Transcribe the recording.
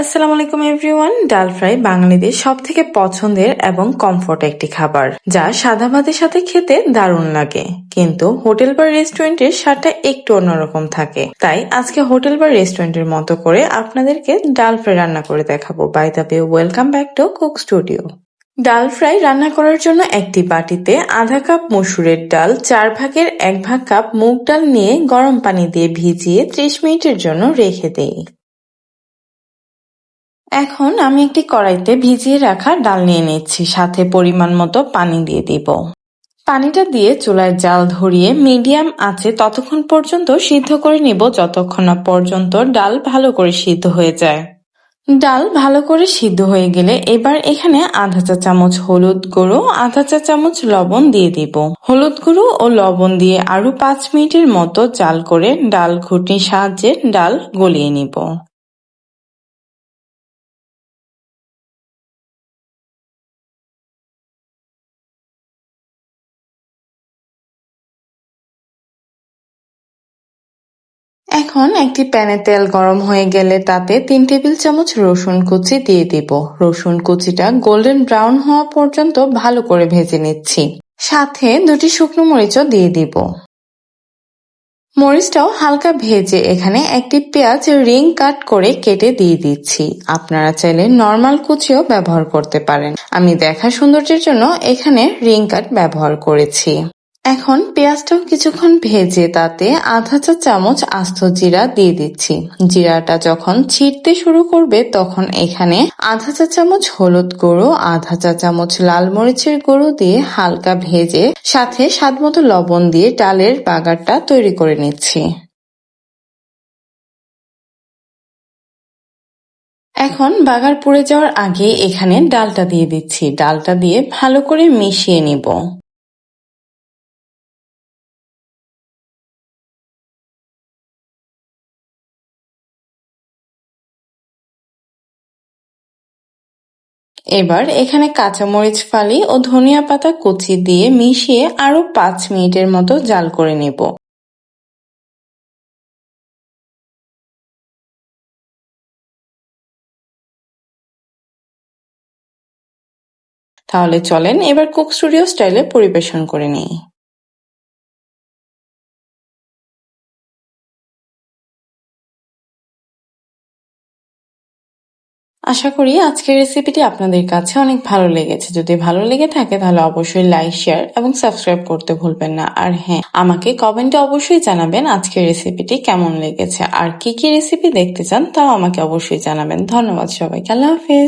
আসসালামু আলাইকুম এভরিওয়ান, ডাল ফ্রাই বাঙালিদের সব থেকে পছন্দের এবং কমফোর্ট একটি খাবার, যা সাদা ভাতের সাথে খেতে দারুণ লাগে। কিন্তু হোটেল বা রেস্টুরেন্টের স্বাদটা একটু অন্যরকম থাকে। তাই আজকে হোটেল বা রেস্টুরেন্টের মতো করে আপনাদেরকে ডাল ফ্রাই রান্না করে দেখাবো। By the way welcome back to cook studio dal fry রান্না করার জন্য একটি বাটিতে আধা কাপ মসুরের ডাল, চার ভাগের এক ভাগ কাপ মুগ ডাল নিয়ে গরম পানি দিয়ে ভিজিয়ে ত্রিশ মিনিটের জন্য রেখে দেই। এখন আমি একটি কড়াইতে ভিজিয়ে রাখা ডাল নিয়ে নিচ্ছি। সাথে পরিমাণ মতো পানি দিয়ে দিব। পানিটা দিয়ে চুলায় জাল ধরিয়ে মিডিয়াম আছে ততক্ষণ পর্যন্ত সিদ্ধ করে নিব যতক্ষণ না পর্যন্ত ডাল ভালো করে সিদ্ধ হয়ে যায়। ডাল ভালো করে সিদ্ধ হয়ে গেলে এবার এখানে আধা চা চামচ হলুদ গুঁড়ো, আধা চা চামচ লবণ দিয়ে দিব। হলুদ গুঁড়ো ও লবণ দিয়ে আরও পাঁচ মিনিটের মতো জাল করে ডাল ঘুটনির সাহায্যে ডাল গলিয়ে নিব। এখন একটি প্যানে তেল গরম হয়ে গেলে তাতে তিন টেবিল চামচ রসুন কুচি দিয়ে দিব। রসুন কুচিটা গোল্ডেন ব্রাউন হওয়া পর্যন্ত ভালো করে ভেজে নিচ্ছি। সাথে দুটি শুকনো মরিচও দিয়ে দিব। মরিচটাও হালকা ভেজে এখানে একটি পেঁয়াজ রিং কাট করে কেটে দিয়ে দিচ্ছি। আপনারা চাইলে নর্মাল কুচিও ব্যবহার করতে পারেন। আমি দেখা সৌন্দর্যের জন্য এখানে রিং কাট ব্যবহার করেছি। এখন পেঁয়াজটাও কিছুক্ষণ ভেজে তাতে আধা চা চামচ আস্ত জিরা দিয়ে দিচ্ছি। জিরাটা যখন ছিটতে শুরু করবে তখন এখানে আধা চা চামচ হলুদ গুঁড়ো, আধা চা চামচ লাল মরিচের গুঁড়ো দিয়ে হালকা ভেজে সাথে স্বাদ মতো লবণ দিয়ে ডালের বাগারটা তৈরি করে নিচ্ছি। এখন বাগার পুড়ে যাওয়ার আগে এখানে ডালটা দিয়ে দিচ্ছি। ডালটা দিয়ে ভালো করে মিশিয়ে নিব। এবার এখানে কাঁচামরিচ ফালি ও ধনিয়া পাতা কুচি দিয়ে মিশিয়ে আরও পাঁচ মিনিটের মতো জাল করে নেব। তাহলে চলেন এবার কুক স্টুডিও স্টাইলে পরিবেশন করে নিই। আশা করি আজকের রেসিপিটি আপনাদের কাছে অনেক ভালো লেগেছে। যদি ভালো লেগে থাকে, তাহলে অবশ্যই লাইক শেয়ার এবং সাবস্ক্রাইব করতে ভুলবেন না। আর হ্যাঁ আমাকে কমেন্টে অবশ্যই জানাবেন আজকের রেসিপিটি কেমন লেগেছে। আর কি কি রেসিপি দেখতে চান, তাও আমাকে অবশ্যই জানাবেন। ধন্যবাদ সবাইকে। আল্লাহ হাফেজ।